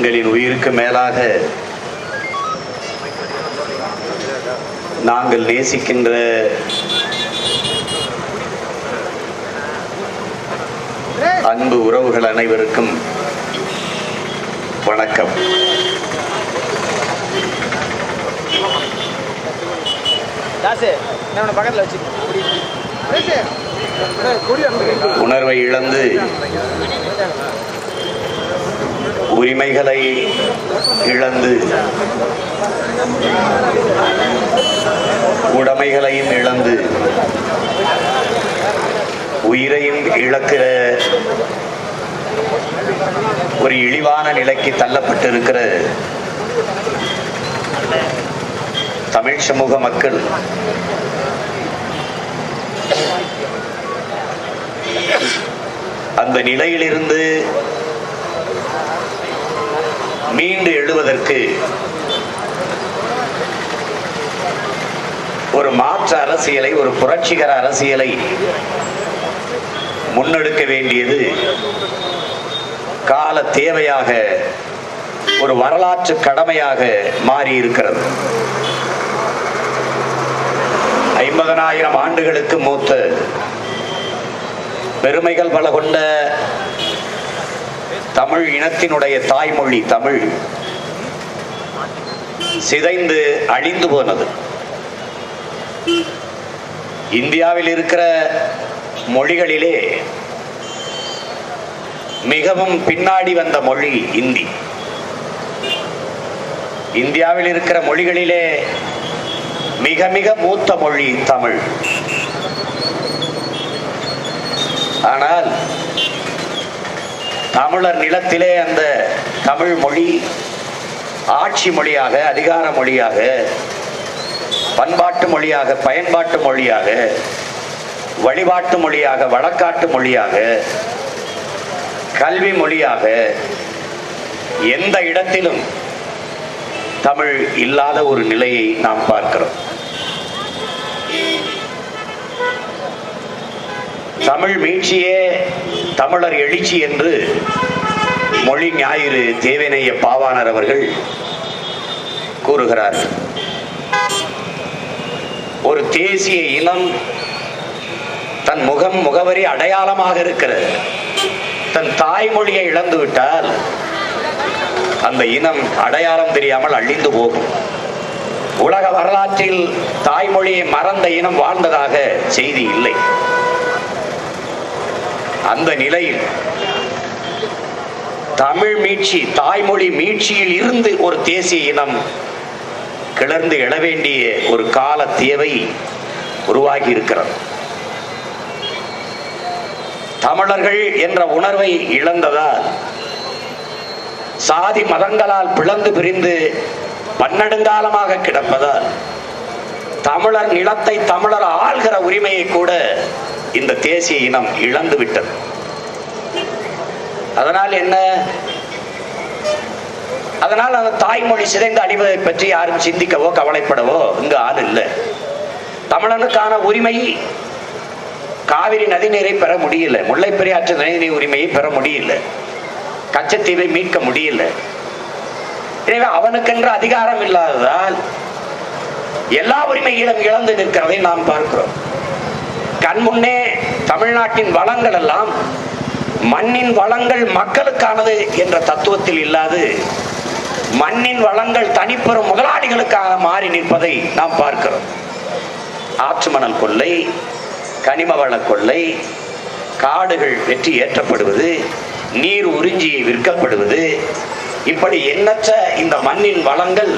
எங்களின் உயிருக்கு மேலாக நாங்கள் நேசிக்கின்ற அன்பு உறவுகள் அனைவருக்கும் வணக்கம். உணர்வை இழந்து உரிமைகளை இழந்து உடைமைகளையும் இழந்து உயிரையும் இழக்கிற ஒரு இழிவான நிலைக்கு தள்ளப்பட்டிருக்கிற தமிழ் சமூக மக்கள் அந்த நிலையிலிருந்து மீண்டு எழுவதற்கு ஒரு மாற்று அரசியலை ஒரு புரட்சிகர அரசியலை முன்னெடுக்க வேண்டியது கால தேவையாக ஒரு வரலாற்று கடமையாக மாறி இருக்கிறது ஐம்பதனாயிரம் ஆண்டுகளுக்கு மூத்த பெருமைகள் பல கொண்ட தமிழ் இனத்தினுடைய தாய்மொழி தமிழ். சிதைந்து அழிந்து போனது. இந்தியாவில் இருக்கிற மொழிகளிலே மிகவும் பின்னாடி வந்த மொழி இந்தி. இந்தியாவில் இருக்கிற மொழிகளிலே மிக மிக மூத்த மொழி தமிழ். ஆனால் தமிழர் நிலத்திலே அந்த தமிழ் மொழி ஆட்சி மொழியாக அதிகார மொழியாக பண்பாட்டு மொழியாக பயன்பாட்டு மொழியாக வழிபாட்டு மொழியாக வழக்காட்டு மொழியாக கல்வி மொழியாக எந்த இடத்திலும் தமிழ் இல்லாத ஒரு நிலையை நாம் பார்க்கிறோம். தமிழ் மீட்சியே தமிழர் எழுச்சி என்று மொழி ஞாயிறு தேவனைய பாவாணர் அவர்கள் கூறுகிறார். ஒரு தேசிய இனம் தன் முகம் முகவரி அடையாளமாக இருக்கிறது. தன் தாய்மொழியை இழந்து விட்டால் அந்த இனம் அடையாளம் தெரியாமல் அழிந்து போகும். உலக வரலாற்றில் தாய்மொழியை மறந்த இனம் வாழ்ந்ததாக செய்தி இல்லை. அந்த நிலையில் தமிழ் மீட்சி தாய்மொழி மீட்சியில் இருந்து ஒரு தேசிய இனம் கிளர்ந்து எழ வேண்டிய ஒரு கால தேவை உருவாகி இருக்கிறது. தமிழர்கள் என்ற உணர்வை இழந்ததால் சாதி மதங்களால் பிளந்து பிரிந்து பன்னெடுங்காலமாக கிடப்பதால் தமிழர் நிலத்தை தமிழர் ஆள்கிற உரிமையை கூட இந்த தேசிய இனம் இழந்து விட்டது. அதனால் என்ன? அதனால் அந்த தாய்மொழி சிதைந்து அடிவதை பற்றி யாரும் சிந்திக்கவோ கவலைப்படவோ இங்கு ஆள் இல்லை. தமிழனுக்கான உரிமை காவிரி நதிநீரை பெற முடியல. முல்லை பெரியாற்று நதிநீர் உரிமையை பெற முடியல. கச்சத்தீவை மீட்க முடியல. எனவே அவனுக்கென்று அதிகாரம் இல்லாததால் எல்லா உரிமைகளும் இழந்து நிற்கிறதை நாம் பார்க்கிறோம். கண் முன்னே தமிழ்நாட்டின் வளங்கள் எல்லாம் மண்ணின் வளங்கள் மக்களுக்கானது என்ற தத்துவத்தில் இல்லாது மண்ணின் வளங்கள் தனிப்பெறும் முதலாளிகளுக்காக மாறி நிற்பதை நாம் பார்க்கிறோம். ஆற்று மணல் கொள்ளை கனிம வள கொள்ளை காடுகள் வெற்றி ஏற்றப்படுவது நீர் உறிஞ்சி விற்கப்படுவது இப்படி எண்ணற்ற இந்த மண்ணின் வளங்கள்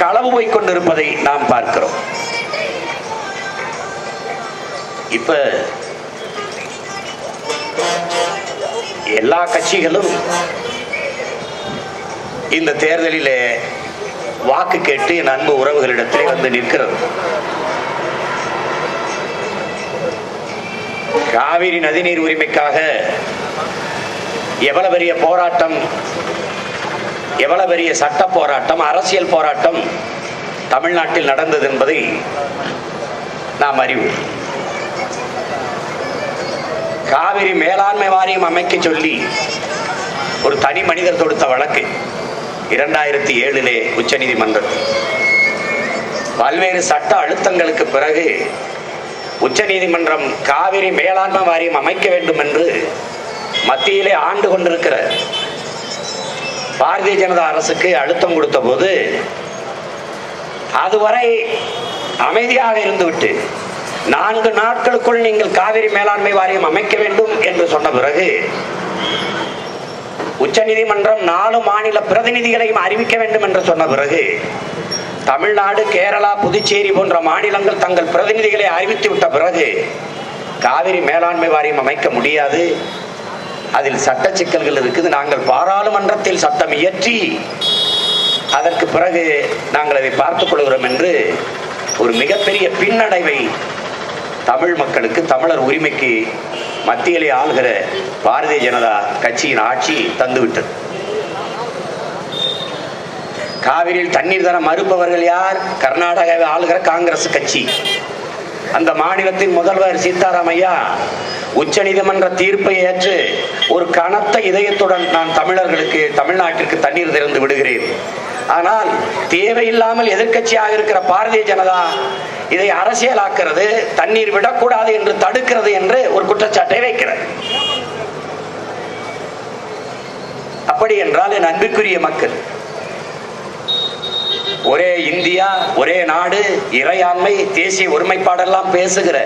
களவு போய்க் கொண்டிருப்பதை நாம் பார்க்கிறோம். இப்ப எல்லா கட்சிகளும் இந்த தேர்தலில் வாக்கு கேட்டு என் அன்பு உறவுகளிடத்திலே வந்து நிற்கிறது. காவிரி நதிநீர் உரிமைக்காக எவ்வளவு பெரிய போராட்டம் எவ்வளவு பெரிய சட்ட போராட்டம் அரசியல் போராட்டம் தமிழ்நாட்டில் நடந்தது என்பதை நாம் அறிவோம். காவிரி மேலாண்மை வாரியம் அமைக்க சொல்லி ஒரு தனி மனிதர் தொடுத்த வழக்கு இரண்டாயிரத்தி ஏழிலே உச்சநீதிமன்றத்தில் பல்வேறு சட்ட அழுத்தங்களுக்கு பிறகு உச்சநீதிமன்றம் காவிரி மேலாண்மை வாரியம் அமைக்க வேண்டும் என்று மத்தியிலே ஆண்டு கொண்டிருக்கிற பாரதிய ஜனதா அரசுக்கு அழுத்தம் கொடுத்த போது அதுவரை அமைதியாக இருந்துவிட்டு நான்கு நாட்களுக்குள் நீங்கள் காவிரி மேலாண்மை வாரியம் அமைக்க வேண்டும் என்று சொன்ன பிறகு உச்சநீதிமன்றம் நாலு மாநில பிரதிநிதிகளையும் அறிவிக்க வேண்டும் என்று சொன்ன பிறகு தமிழ்நாடு கேரளா புதுச்சேரி போன்ற மாநிலங்கள் தங்கள் பிரதிநிதிகளை அறிவித்து விட்ட பிறகு காவிரி மேலாண்மை வாரியம் அமைக்க முடியாது. அதில் சட்ட சிக்கல்கள் இருக்குது. நாங்கள் பாராளுமன்றத்தில் சட்டம் இயற்றி அதற்கு பிறகு நாங்கள் அதை பார்த்துக் கொள்கிறோம் என்று ஒரு மிகப்பெரிய பின்னடைவை தமிழ் மக்களுக்கு தமிழர் உரிமைக்கு மத்தியிலே ஆள்கிற பாரதிய ஜனதா கட்சியின் ஆட்சி தந்துவிட்டது. காவிரியில் தண்ணீர் தர மறுப்பவர்கள் யார்? கர்நாடகாவை ஆளுகிற காங்கிரஸ் கட்சி. அந்த மாநிலத்தின் முதல்வர் சீதாராமையா உச்ச உச்சநீதிமன்ற தீர்ப்பை ஏற்று ஒரு கனத்த இதயத்துடன் நான் தமிழர்களுக்கு தமிழ்நாட்டிற்கு தண்ணீர் திறந்து விடுகிறேன். ஆனால் தேவையில்லாமல் எதிர்க்கட்சியாக இருக்கிற பாரதிய ஜனதா இதை அரசியலாக்கிறது தண்ணீர் விடக்கூடாது என்று தடுக்கிறது என்று ஒரு குற்றச்சாட்டை வைக்கிறது அப்படி என்றால் என் அன்புக்குரிய மக்கள் ஒரே இந்தியா ஒரே நாடு இறையாண்மை தேசிய ஒருமைப்பாடெல்லாம் பேசுகிற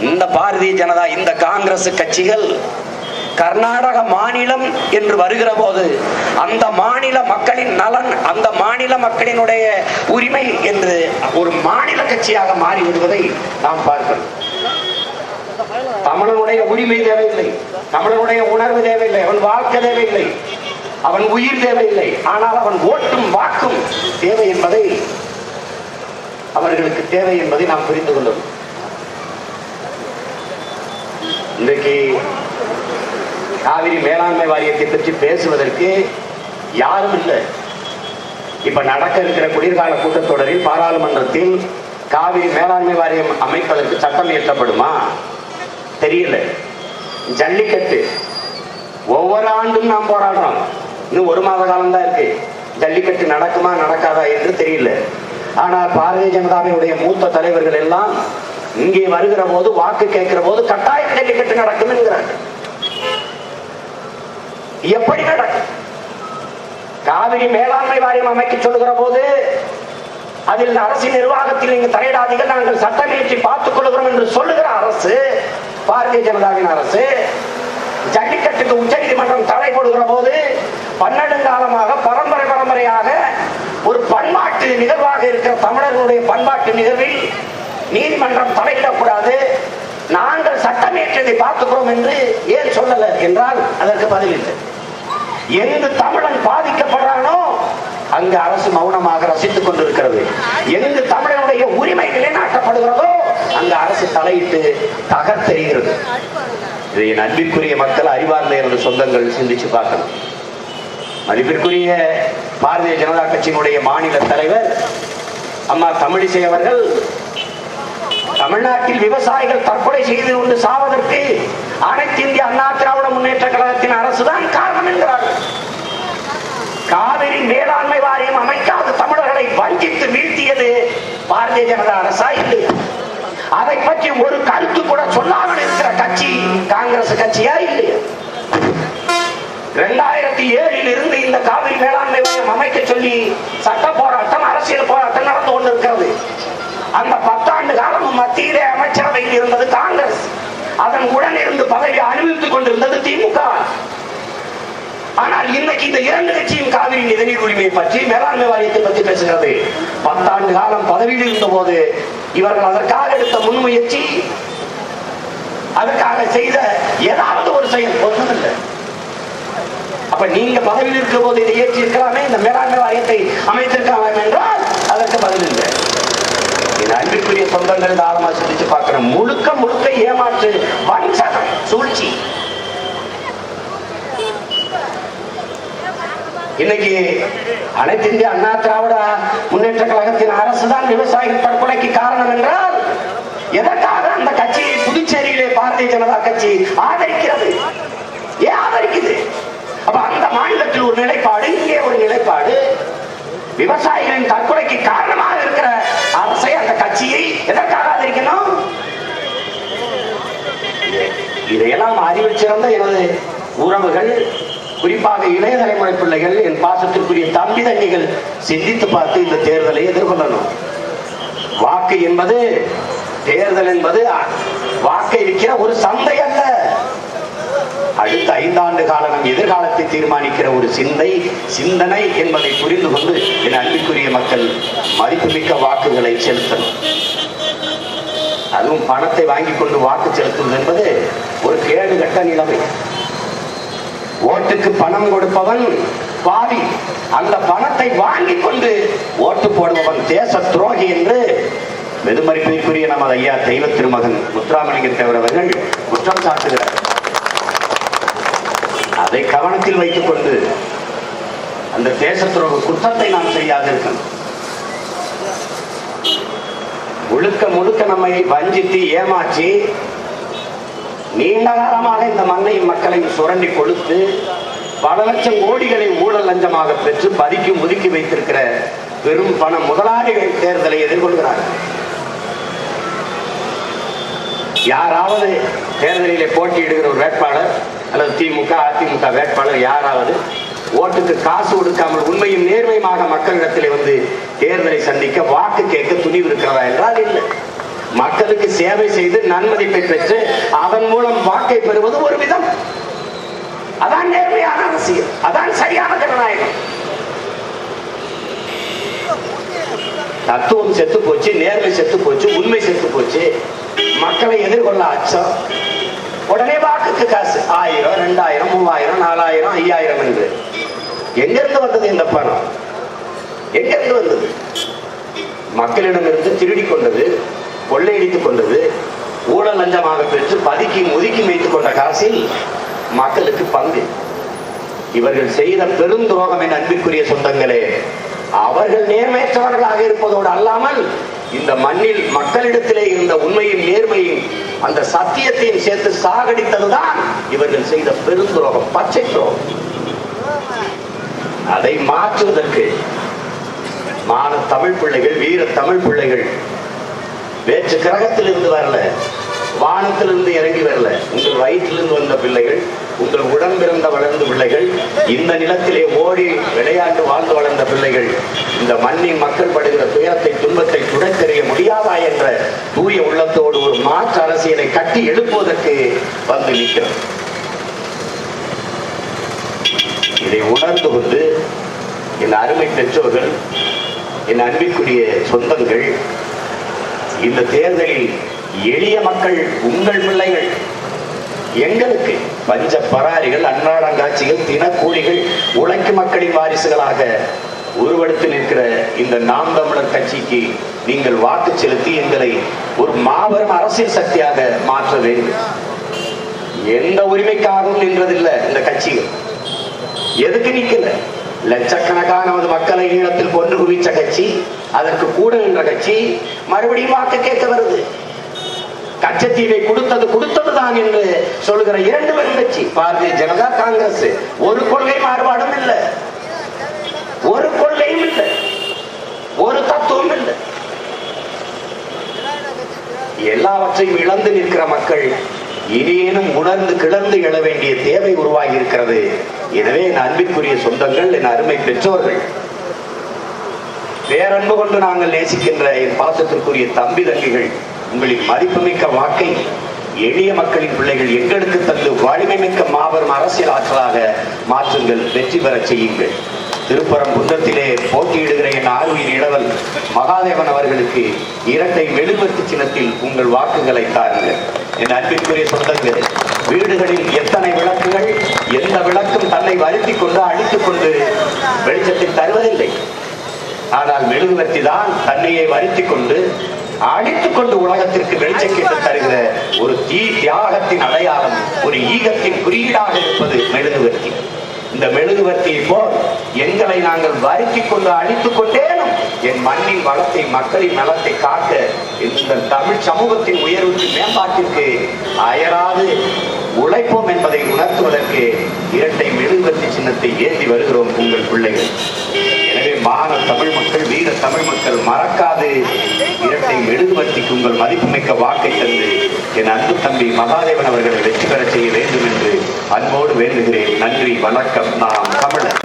இந்த பாரதிய ஜனதா இந்த காங்கிரஸ் கட்சிகள் கர்நாடக மாநிலம் என்று வருகிற போது அந்த மாநில மக்களின் நலன் அந்த மாநில மக்களினுடைய உரிமை என்று ஒரு மாநில கட்சியாக மாறிவிடுவதை நாம் பார்க்கிறோம். தமிழனுடைய உரிமை தேவையில்லை. தமிழனுடைய உணர்வு தேவையில்லை. அவன் வாழ்க்கை தேவையில்லை. அவன் உயிர் தேவையில்லை. ஆனால் அவன் ஓட்டும் வாக்கும் தேவை என்பதை அவர்களுக்கு தேவை என்பதை நாம் புரிந்து கொள்ளும் இன்றைக்கு காவிரி மேலாண்மை வாரியத்தை பற்றி பேசுவதற்கு யாரும் இல்லை. இப்ப நடக்க இருக்கிற குளிர்கால கூட்டத்தொடரில் பாராளுமன்றத்தில் காவிரி மேலாண்மை வாரியம் அமைப்பதற்கு சட்டம் இயற்றப்படுமா? தெரியல. ஜல்லிக்கட்டு. ஒவ்வொரு ஆண்டும் நாம் போராடுறோம். இன்னும் ஒரு மாத காலம் தான் இருக்கு. ஜல்லிக்கட்டு நடக்குமா நடக்காதா என்று தெரியல. ஆனால் பாரதிய ஜனதாவினுடைய மூத்த தலைவர்கள் எல்லாம் இங்கே வருகிற போது வாக்கு கேட்கிற போது கட்டாயம் ஜல்லிக்கட்டு நடக்கும் என்கிறார்கள். எப்படி நடக்கும்? காவிரி மேலாண்மை வாரியம் அமைக்க சொல்லுகிற போது அதில் அரசு நிர்வாகத்தில் நீங்க தலையிடாதீர்கள் நாங்கள் சட்டம் இயற்றி பார்த்துக் கொள்கிறோம் என்று சொல்லுகிற அரசு பாரதிய ஜனதாவின் அரசு ஜல்லிக்கட்டுக்கு உச்சநீதிமன்றம் தடை போடுகிற போது பன்னெடுங்காலமாக பரம்பரை பரம்பரையாக ஒரு பண்பாட்டு நிகழ்வாக இருக்கிற தமிழர்களுடைய பண்பாட்டு நிகழ்வில் நீதிமன்றம் தலையிடக்கூடாது. நாங்கள் சட்டம் பார்த்துக்கிறோம் என்று ஏன் சொல்லல என்றால் அதற்கு பதில் இல்லை. எங்கு தமிழன் பாதிக்கப்படுறானோ அங்கு அரசு மௌனமாக ரசித்துக் கொண்டிருக்கிறது. எங்கு தமிழனுடைய உரிமை நிலைநாட்டப்படுகிறதோ அங்கு அரசு தலையிட்டு தகர்த்தெறிகிறது. இதை என் அன்பிற்குரிய மக்கள் அறிவார்ந்த எனது சொந்தங்கள் சிந்திச்சு பார்க்கணும். மதிப்பிற்குரிய பாரதிய ஜனதா கட்சியினுடைய மாநில தலைவர் அம்மா தமிழிசை அவர்கள் தமிழ்நாட்டில் விவசாயிகள் தற்கொலை செய்து கொண்டு சாவதற்கு அனைத்து இந்திய அண்ணா திராவிட முன்னேற்ற கழகத்தின் அரசுதான் காவிரி மேலாண்மை வாரியம் அமைக்காத தமிழர்களை வஞ்சித்து வீழ்த்தியது பாரதிய ஜனதா அரசா இல்லையா அதை பற்றி ஒரு கருத்து கூட சொல்லாமல் இருக்கிற கட்சி காங்கிரஸ் கட்சியா இல்லையா? இரண்டாயிரத்தி ஏழில் இருந்து இந்த காவிரி மேலாண்மை வாரியம் அமைக்க சொல்லி சட்ட போராட்டம் அரசியல் போராட்டம் நடந்து கொண்டிருக்கிறது. அந்த பத்தாண்டு காலம் மத்தியிலே அமைச்சரவையில் இருந்தது காங்கிரஸ். அதன் உடன் இருந்து பதவி அனுபவித்துக் கொண்டிருந்தது திமுக. ஆனால் இன்னைக்கு இந்த இரண்டு கட்சியும் காவிரி நிதிநீர் உரிமையை பற்றி மேலாண்மை வாரியத்தை பற்றி பேசுகிறது. பத்தாண்டு காலம் பதவியில் இருந்த போது இவர்கள் அதற்காக எடுத்த முன்முயற்சி அதற்காக செய்த ஏதாவது ஒரு செயல் ஒன்றுமில்லை அப்ப நீங்க பதவியில் இருக்கிற போது இதை ஏற்றி இருக்கலாமே இந்த மேலாண்மை வாரியத்தை அமைத்திருக்கலாம் என்றால் அதற்கு பதில் இல்லை. என் அன்பிற்குரிய சொந்தங்கள் தாரமா சிந்திச்சு பார்க்கணும். முழுக்க முழுக்க ஏமாற்று வன்சகம் சூழ்ச்சி. இன்னைக்கு அனைத்து இந்திய அண்ணா திராவிட முன்னேற்ற கழகத்தின் அரசு தான் விவசாயிகள் படுகொலைக்கு காரணம் என்றால் எதற்காக அந்த கட்சியை புதுச்சேரியிலே பாரதிய ஜனதா கட்சி ஆதரிக்கிறது? ஏன் ஆதரிக்குது? அப்ப அந்த மாநிலத்தில் ஒரு நிலைப்பாடு இங்கே ஒரு நிலைப்பாடு. விவசாயிகளின் தற்கொலைக்கு காரணமாக இருக்கிற அரசை அந்த கட்சியை எதற்காக ஆதரிக்கணும்? இதையெல்லாம் அறிவில் சிறந்த எனது உறவுகள் குறிப்பாக இளைய தலைமுறை பிள்ளைகள் என் பாசத்திற்குரிய தம்பி தண்ணிகள் சிந்தித்து பார்த்து இந்த தேர்தலை எதிர்கொள்ளணும். வாக்கு என்பது தேர்தல் என்பது வாக்கை விற்கிற ஒரு சந்தை அல்ல. அடுத்த ஐந்தாண்டு கால நம் எதிர்காலத்தை தீர்மானிக்கிற ஒரு சிந்தை சிந்தனை என்பதை புரிந்து கொண்டு என் அன்பிற்குரிய மக்கள் மதிப்புமிக்க வாக்குகளை செலுத்தணும். அதுவும் பணத்தை வாங்கி கொண்டு வாக்கு செலுத்துவது என்பது ஒரு கேடு கட்ட நிலைமை. ஓட்டுக்கு பணம் கொடுப்பவன் பாவி. அந்த பணத்தை வாங்கி கொண்டு ஓட்டு போடுபவன் தேச துரோகி என்று வெதுமதிப்பிற்குரிய நமது ஐயா தெய்வ திருமகன் முத்துராமலிங்க தேவர் அவர்கள் குற்றம் சாட்டுகிறார். அதை கவனத்தில் வைத்துக் கொண்டு அந்த தேச துரோக குற்றத்தை நாம் செய்யாதிருக்கணும் முழுக்க முழுக்க நம்மை வஞ்சித்து ஏமாற்றி நீண்ட காலமாக இந்த மண்ணையும் மக்களையும் சுரண்டி கொடுத்து பல லட்சம் கோடிகளை ஊழல் லஞ்சமாக பெற்று பதுக்கி ஒதுக்கி வைத்திருக்கிற பெரும் பண முதலாளிகள் தேர்தலை எதிர்கொள்கிறார்கள் யாராவது தேர்தலிலே போட்டியிடுகிற ஒரு வேட்பாளர் அல்லது திமுக அதிமுக வேட்பாளர் யாராவது ஓட்டுக்கு காசு கொடுக்காமல் உண்மையும் நேர்மையுமாக மக்களிடத்தில் வந்து தேர்தலை சந்திக்க வாக்கு கேட்க துணிவு இருக்கிறதா என்றால் இல்லை. மக்களுக்கு சேவை செய்து நன்மதிப்பை பெற்று அதன் மூலம் வாக்கை பெறுவது ஒரு விதம். அதான் நேர்மையான அரசியல். அதான் சரியான ஜனநாயகம். தத்துவம் செத்து போச்சு நேர்மை செத்து போச்சு உண்மை செத்து போச்சு. மக்களை எதிர்கொள்ள அச்சம். உடனே வாக்குக்கு காசு. ஆயிரம் ரெண்டாயிரம் மூவாயிரம் நாலாயிரம் ஐயாயிரம் என்று. எங்கிருந்து வந்தது இந்த பணம்? எங்கிருந்து வந்தது? மக்களிடமிருந்து திருடி கொண்டது கொள்ளையடித்துக் கொண்டது ஊழல் லஞ்சமாக பெற்று பதுக்கி ஒதுக்கி வைத்துக் கொண்ட காசில் மக்களுக்கு பங்கு. இவர்கள் செய்த பெருந்துரோகம் என் அன்பிற்குரிய சொந்தங்களே. அவர்கள் நேர்மையற்றவர்களாக இருப்பதோடு அல்லாமல் இந்த மண்ணில் மக்களிடத்திலே இருந்த உண்மையும் நேர்மையும் அந்த சத்தியத்தையும் சேர்த்து சாகடித்ததுதான் இவர்கள் செய்த பெருந்துரோகம் பச்சை துரோகம். அதை மாற்றுவதற்கு மான தமிழ் பிள்ளைகள் வீர தமிழ் பிள்ளைகள் வேற்று கிரகத்திலிருந்து வரல. வானத்திலிருந்து இறங்கி வரல. உங்கள் வயிற்றிலிருந்து வந்த பிள்ளைகள் உங்கள் உடம்பிறந்த வளர்ந்த பிள்ளைகள் இந்த நிலத்திலே ஓடி விளையாண்டு வாழ்ந்து வளர்ந்த பிள்ளைகள் இந்த மண்ணின் மக்கள் படுகிற துயரத்தை துன்பத்தை துடைத்தெறிய முடியாதா என்ற தூய உள்ளத்தோடு ஒரு மாற்று அரசியலை கட்டி எழுப்புவதற்கு வந்து நிற்கிறோம். இதை உணர்ந்து கொண்டு என் அருமை பெற்றோர்கள் என் அன்பிற்குரிய சொந்தங்கள் இந்த தேர்தலில் எளிய மக்கள் உங்கள் பிள்ளைகள் எங்களுக்கு பஞ்ச பராரிகள் அன்றாடங்காட்சிகள் தினக்கூலிகள் உழைக்கும் மக்களின் வாரிசுகளாக உருவெடுத்து நிற்கிற இந்த நாம் தமிழர் கட்சிக்கு நீங்கள் வாக்கு செலுத்தி எங்களை ஒரு மாபெரும் அரசியல் சக்தியாக மாற்ற வேண்டும். எந்த உரிமைக்காகவும் நின்றதில்லை இந்த கட்சிகள். எதுக்கு நிக்கல லட்சக்கணக்கான நமது மக்களை ஈழத்தில் கொன்று குவிச்ச கட்சி அதற்கு கூட நின்ற கட்சி மறுபடியும் வாக்கு கேட்க வருது. கச்சத்தீவை கொடுத்தது கொடுத்ததுதான் என்று சொல்லுகிற இரண்டு பெரும் கட்சி பாரதிய ஜனதா காங்கிரஸ். ஒரு கொள்கை மாறுபாடும் இல்லை. ஒரு கொள்கையும் இல்லை. ஒரு தத்துவம் இல்லை. எல்லாவற்றையும் இழந்து நிற்கிற மக்கள் இனியேனும் உணர்ந்து கிளர்ந்து எழ வேண்டிய தேவை உருவாகி இருக்கிறது எனவே என் அன்பிற்குரிய சொந்தங்கள் என் அருமை பெற்றோர்கள் பேரன்பு கொண்டு நாங்கள் நேசிக்கின்ற என் பாசத்திற்குரிய தம்பி தங்கிகள் உங்களின் மதிப்புமிக்க வாக்கை எளிய மக்களின் பிள்ளைகள் எங்களுக்கு தந்து வலிமை மிக்க மாபெரும் அரசியல் ஆற்றலாக மாற்றுங்கள் வெற்றி பெறச் செய்யுங்கள். திருப்பரம் குன்றத்திலே போட்டியிடுகிற என் ஆர்வியின் இளவல் மகாதேவன் அவர்களுக்கு இரட்டை மெழுகுவர்த்தி சின்னத்தில் உங்கள் வாக்குகளை தாருங்கள். என் அன்பிற்குரிய சொந்தங்கள் வீடுகளில் எத்தனை விளக்குகள் எந்த விளக்கும் தன்னை வருத்திக் கொண்டு அழித்துக் கொண்டு வெளிச்சத்தை தருவதில்லை. ஆனால் மெழுகுவர்த்தி தான் தன்னையை வருத்திக் கொண்டு அழித்துக் கொண்டு உலகத்திற்கு வெளிச்சம் கேட்டு தருகிற ஒரு தீ தியாகத்தின் அடையாளம் ஒரு ஈகத்தின் குறியீடாக இருப்பது மெழுகுவர்த்தி. இந்த மெழுகுவர்த்தியை போல் எங்களை நாங்கள் வறுக்கி கொண்டு அழித்துக் கொண்டேனும். என் மண்ணின் வளத்தை மக்களின் நலத்தை காக்க இந்த தமிழ் சமூகத்தின் உயர்வுக்கு மேம்பாட்டிற்கு அயராது உழைப்போம் என்பதை உணர்த்துவதற்கு இரட்டை மெழுகுவர்த்தி சின்னத்தை ஏந்தி வருகிறோம் உங்கள் பிள்ளைகள். மான தமிழ் மக்கள் வீர தமிழ் மக்கள் மறக்காது. இரட்டை மெழுகுவர்த்திக்கு உங்கள் மதிப்புமிக்க வாக்கை தந்து என் அன்பு தம்பி மகாதேவன் அவர்களை வெற்றி பெற செய்ய வேண்டும் என்று அன்போடு வேண்டுகிறேன். நன்றி வணக்கம். நாம் தமிழர்.